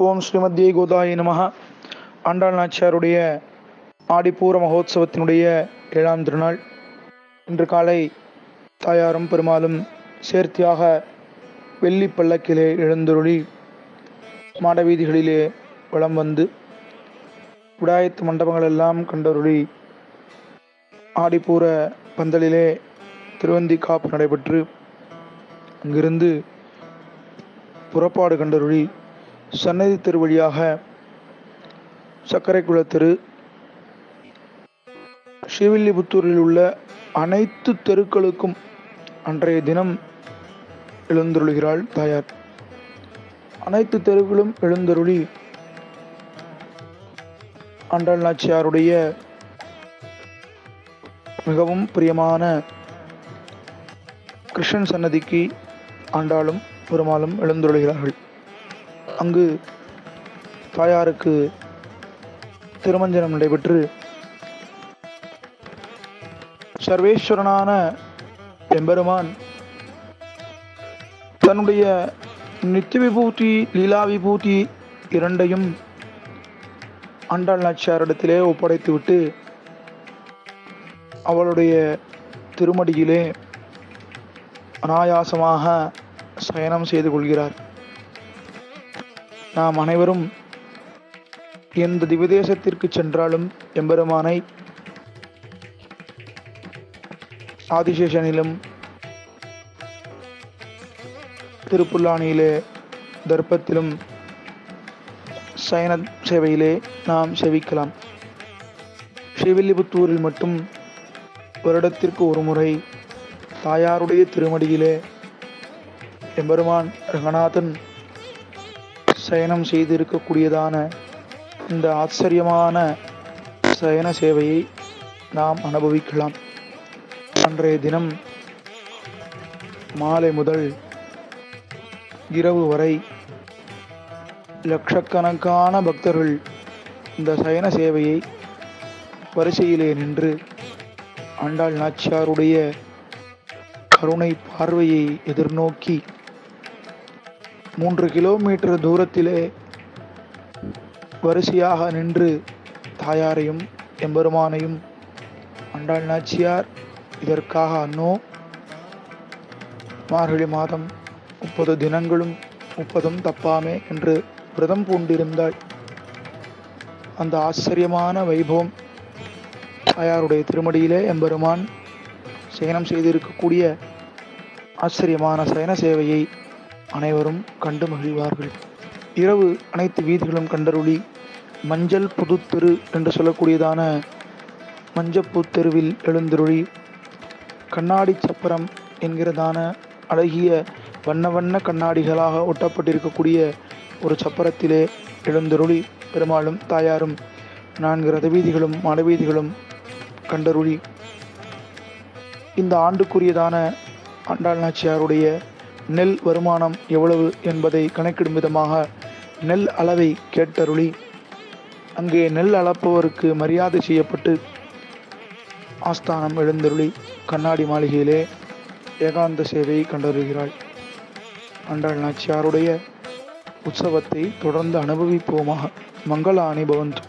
ஓம் ஸ்ரீமத்யே கோதாய நமஹ ஆண்டாள் நாச்சியாருடைய ஆடிப்பூர மகோத்சவத்தினுடைய ஏழாம் திருநாள். இன்று காலை தாயாரும் பெருமாளும் சேர்த்தியாக வெள்ளி பல்லக்கிலே எழுந்தருளி மாடவீதிகளிலே வலம் வந்து விடாயத்து மண்டபங்களெல்லாம் கண்டருளி ஆடிப்பூர பந்தலிலே திருவந்தி காப்பு நடைபெற்று அங்கிருந்து புறப்பாடு கண்டருளி சன்னதி தெரு வழியாக சர்க்கரை குளத்தெரு ஸ்ரீவில்லிபுத்தூரில் உள்ள அனைத்து தெருக்களுக்கும் அன்றைய தினம் எழுந்தருளுகிறாள் தாயார். அனைத்து தெருக்களும் எழுந்தருளி ஆண்டாள் நாச்சியாருடைய மிகவும் பிரியமான கிருஷ்ணன் சன்னதிக்கு ஆண்டாளும் பெருமாளும் எழுந்துள்ளார்கள் அங்கு தாயாருக்கு திருமஞ்சனம் நடைபெற்று சர்வேஸ்வரனான எம்பெருமான் தன்னுடைய நித்திய விபூதி லீலா விபூதி இரண்டையும் ஆண்டாள் நாச்சியாரிடத்திலே ஒப்படைத்துவிட்டு அவளுடைய திருமடியிலே அனாயாசமாக சயனம் செய்து கொள்கிறார். நாம் அனைவரும் எந்த திவதேசத்திற்கு சென்றாலும் எம்பெருமானை ஆதிசேஷனிலும் திருப்புல்லானியிலே தர்ப்பத்திலும் சயன சேவையிலே நாம் செவிக்கலாம். ஸ்ரீவில்லிபுத்தூரில் மட்டும் வருடத்திற்கு ஒரு முறை தாயாருடைய திருமடியிலே எம்பெருமான் ரங்கநாதன் சயனம் செய்திருக்கக்கூடியதான இந்த ஆச்சரியமான சயன சேவையை நாம் அனுபவிக்கலாம். அன்றைய தினம் மாலை முதல் இரவு வரை லட்சக்கணக்கான பக்தர்கள் இந்த சயன சேவையை வரிசையிலே நின்று ஆண்டாள் நாச்சியாருடைய கருணை பார்வையை எதிர்நோக்கி மூன்று கிலோமீட்டர் தூரத்திலே வரிசையாக நின்று தாயாரையும் எம்பெருமானையும் அண்டாள் நாச்சியார் இதற்காக அன்னோ. மார்கழி மாதம் முப்பது தினங்களும் முப்பதும் தப்பாமே என்று விரதம் பூண்டிருந்தாள். அந்த ஆச்சரியமான வைபவம் தாயாருடைய திருமடியிலே எம்பெருமான் சயனம் செய்திருக்கக்கூடிய ஆச்சரியமான சயன சேவையை அனைவரும் கண்டு மகிழ்வார்கள். இரவு அனைத்து வீதிகளும் கண்டருளி மஞ்சள் புதுத்தெரு என்று சொல்லக்கூடியதான மஞ்சப்பூத்தெருவில் எழுந்தருளி கண்ணாடி சப்பரம் என்கிறதான அழகிய வண்ண வண்ண கண்ணாடிகளாக ஒட்டப்பட்டிருக்கக்கூடிய ஒரு சப்பரத்திலே எழுந்தருளி பெருமாளும் தாயாரும் நான்கு ரதவீதிகளும் மடவீதிகளும் கண்டருளி. இந்த ஆண்டுக்குரியதான ஆண்டாள் நாச்சியாருடைய நெல் வருமானம் எவ்வளவு என்பதை கணக்கிடும் விதமாக நெல் அளவை கேட்டருளி அங்கே நெல் அளப்பவருக்கு மரியாதை செய்யப்பட்டு ஆஸ்தானம் எழுந்தருளி கண்ணாடி மாளிகையிலே ஏகாந்த சேவையை கண்டருகிறாள் அன்றாள் நாச்சியாருடைய உற்சவத்தை தொடர்ந்து அனுபவிப்போமாக மங்கள அனுபவந்து